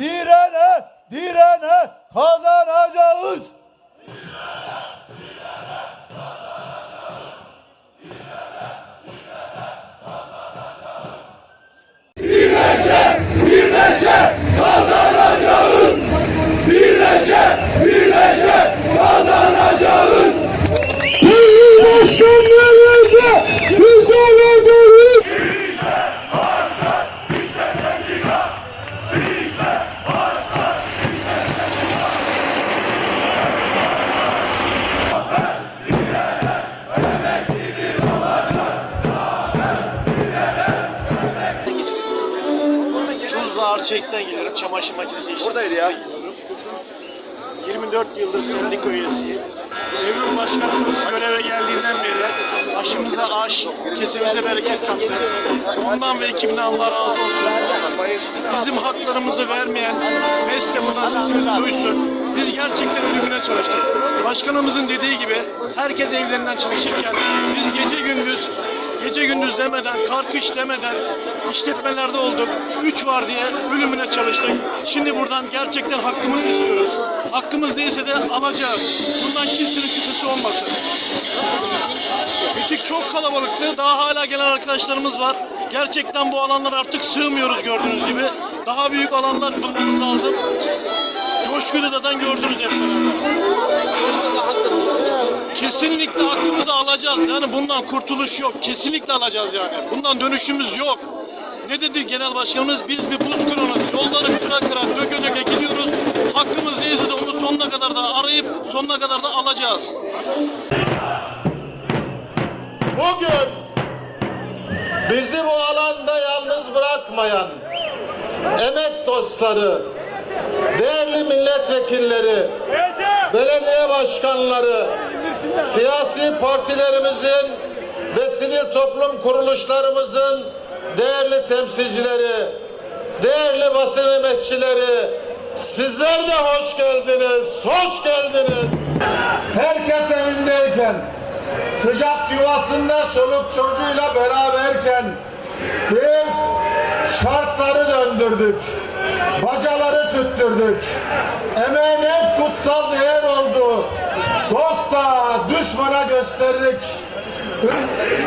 direne, direne kazanacağız. SEK'ten geliyorum. Çamaşır makinesi işi. Buradaydı ya. 24 yıldır sendika üyesiyim. Evrim Başkanımız göreve geldiğinden beri aşımıza aş, kesimize bereket kattı. Ondan ve ekibinden Allah razı olsun. Bizim haklarımızı vermeyen mesle bundan sesimizi duysun. Biz gerçekten ölümüne çalıştık. Başkanımızın dediği gibi herkes evlerinden çalışırken biz gece gündüz Gece gündüz demeden, karkış demeden işletmelerde olduk. Üç var diye ölümüne çalıştık. Şimdi buradan gerçekten hakkımızı istiyoruz. Hakkımız değilse de alacağız. Bundan kimsenin şüphesi olmasın. Bitik çok kalabalıktı. Daha hala gelen arkadaşlarımız var. Gerçekten bu alanlara artık sığmıyoruz gördüğünüz gibi. Daha büyük alanlar bulmamız lazım. Coşku Dada'dan gördünüz hep. Kesinlikle hakkımızı alacağız. Yani bundan kurtuluş yok. Kesinlikle alacağız yani. Bundan dönüşümüz yok. Ne dedi genel başkanımız? Biz bir buz kırınız. Yolları kıra kıra, döke döke gidiyoruz. Hakkımız neyse de onu sonuna kadar da arayıp sonuna kadar da alacağız. Bugün bizi bu alanda yalnız bırakmayan emek dostları, değerli milletvekilleri, belediye başkanları, siyasi partilerimizin ve sivil toplum kuruluşlarımızın değerli temsilcileri, değerli basın emekçileri, sizler de hoş geldiniz, hoş geldiniz. Herkes evindeyken, sıcak yuvasında çoluk çocuğuyla beraberken biz şartları döndürdük. Bacaları tüttürdük. Emeğin en kutsal değer oldu. Düşmana gösterdik.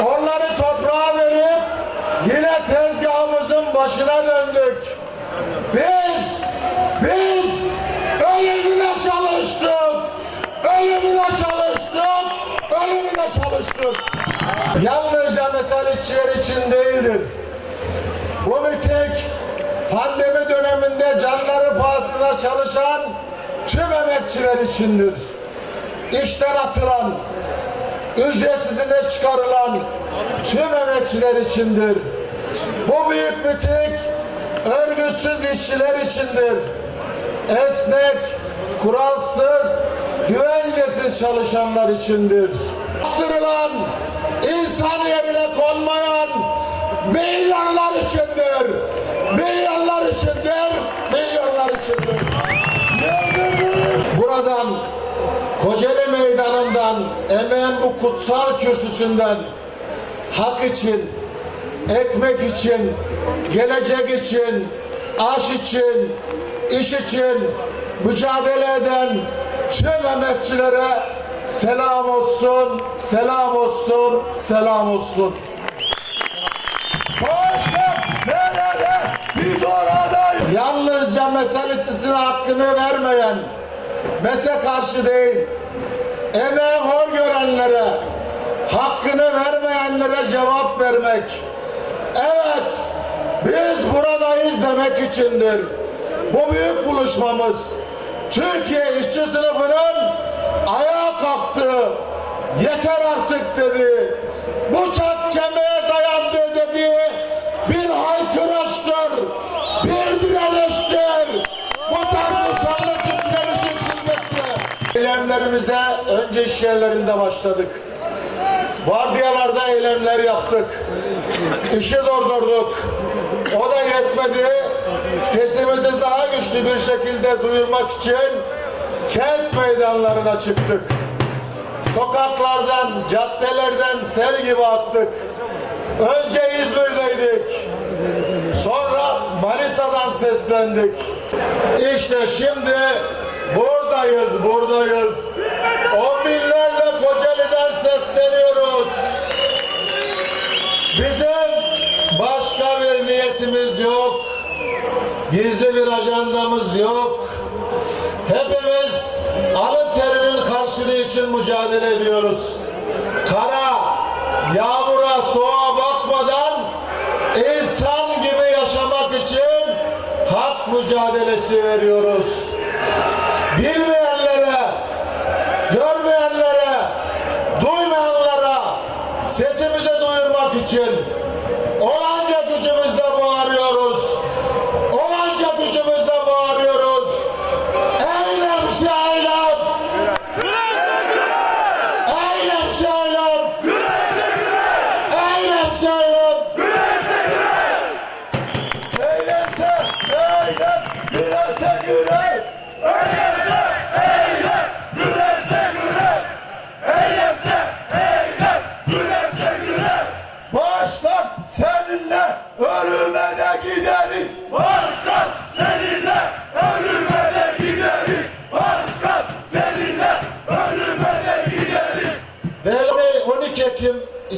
Onları toprağa verip yine tezgahımızın başına döndük. Biz, biz ölümüne çalıştık. Ölümüne çalıştık. Ölümüne çalıştık. Yalnızca metal işçiler için değildir. Bu miting pandemi döneminde canları pahasına çalışan tüm emekçiler içindir. İşten atılan, ücretsizine çıkarılan tüm emekçiler içindir. Bu büyük miting örgütsüz işçiler içindir. Esnek, kuralsız, güvencesiz çalışanlar içindir. Bastırılan, insan yerine konmayan milyonlar içindir. Milyonlar içindir, milyonlar içindir. Buradan Kocaeli Meydanı'ndan emeğin bu kutsal kürsüsünden hak için, ekmek için, gelecek için, aş için, iş için mücadele eden tüm emekçilere selam olsun, selam olsun, selam olsun. Başkan nerede? Biz oradayız. Yalnızca metalitesine hakkını vermeyen, mese karşı değil, emeği hor görenlere, hakkını vermeyenlere cevap vermek. Evet, biz buradayız demek içindir. Bu büyük buluşmamız Türkiye işçi sınıfının ayağa kalktı. Yeter artık dedi. Bu Eylemlerimize önce iş yerlerinde başladık. Vardiyalarda eylemler yaptık. İşi durdurduk. O da yetmedi. Sesimizi daha güçlü bir şekilde duyurmak için kent meydanlarına çıktık. Sokaklardan, caddelerden sel gibi aktık. Önce İzmir'deydik. Sonra Manisa'dan seslendik. İşte şimdi buradayız, buradayız. On binlerle Kocaeli'den sesleniyoruz. Bizim başka bir niyetimiz yok. Gizli bir ajandamız yok. Hepimiz alın terinin karşılığı için mücadele ediyoruz. Kara, yağmura, soğuğa bakmadan insan gibi yaşamak için hak mücadelesi veriyoruz. Bilmeyenlere, görmeyenlere, duymayanlara sesimizi duyurmak için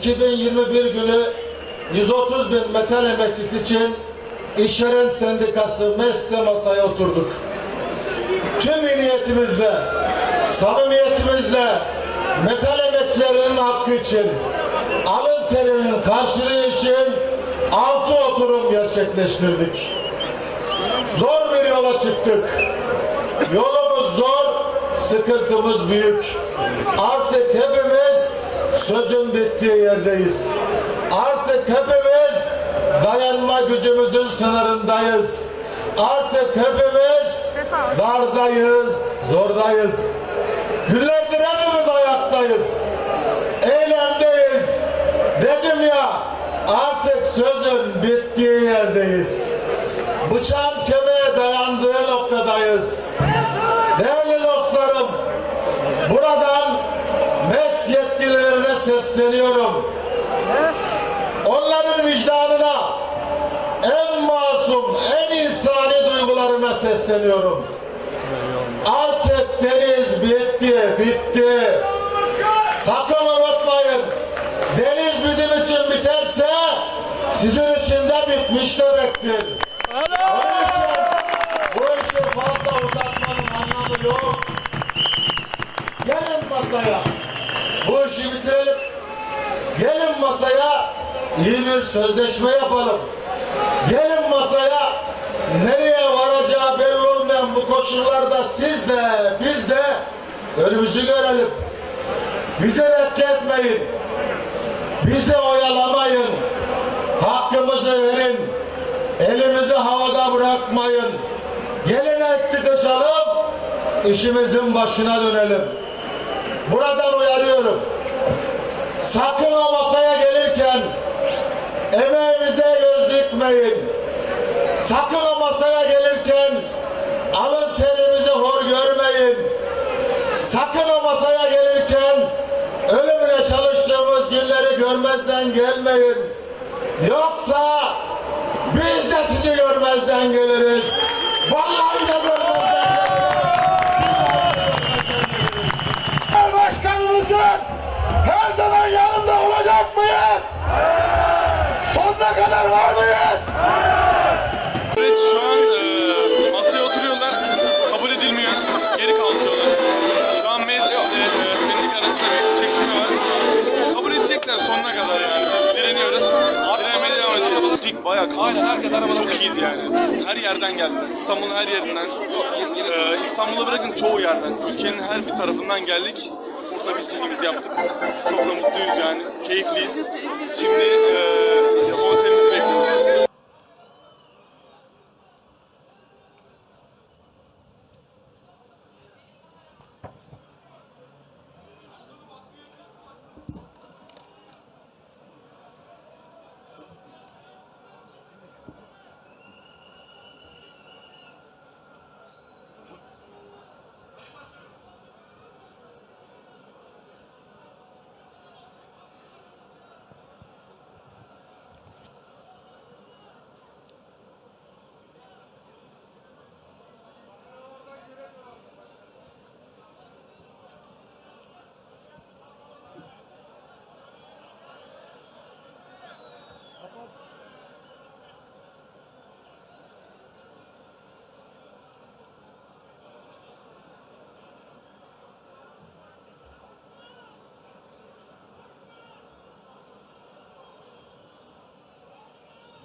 2021 günü 130 bin metal emekçisi için İşveren Sendikası MES'te masaya oturduk. Tüm niyetimizle, samimiyetimizle metal emekçilerinin hakkı için, alın terinin karşılığı için altı oturum gerçekleştirdik. Zor bir yola çıktık. Yolumuz zor, sıkıntımız büyük. Artık hepimiz sözün bittiği yerdeyiz. Artık hepimiz dayanma gücümüzün sınırındayız. Artık hepimiz dardayız, zordayız. Günlerdir hepimiz ayaktayız. Eylemdeyiz. Dedim ya artık sözün bittiği yerdeyiz. Bıçağın sesleniyorum. Artık deniz bitti, bitti. Sakın unutmayın, deniz bizim için biterse sizin için de bitmiş demektir. Onun için bu işi fazla uzatmanın anlamı yok. Gelin masaya. Bu işi bitirelim. Gelin masaya iyi bir sözleşme yapalım. Gelin masaya nereye koşullarda siz de biz de önümüzü görelim. Bizi bekletmeyin. Bizi oyalamayın. Hakkımızı verin. Elimizi havada bırakmayın. Gelin el sıkışalım. işimizin başına dönelim. Buradan uyarıyorum. Sakın o masaya gelirken emeğimize göz dikmeyin. Sakın o masaya gelirken alın görmeyin. Sakın o masaya gelirken ölümüne çalıştığımız günleri görmezden gelmeyin. Yoksa biz de sizi görmezden geliriz. Vallahi de görmezden Genel Başkanımızın her zaman yanında olacak mıyız? Sonuna kadar var mıyız? Evet Her yerden geldi. İstanbul'un her yerinden. E, İstanbul'u bırakın çoğu yerden. Ülkenin her bir tarafından geldik. Burada bildiğimizi yaptık. Çok da mutluyuz yani. Keyifliyiz. Şimdi e, konserimizi bekliyoruz.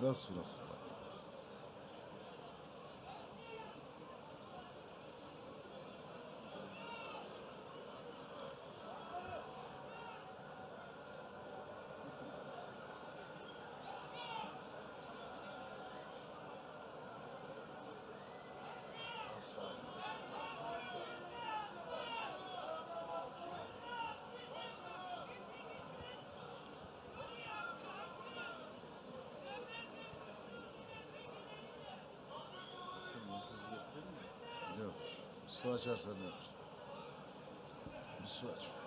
Nasıl nasıl? Yok. Bir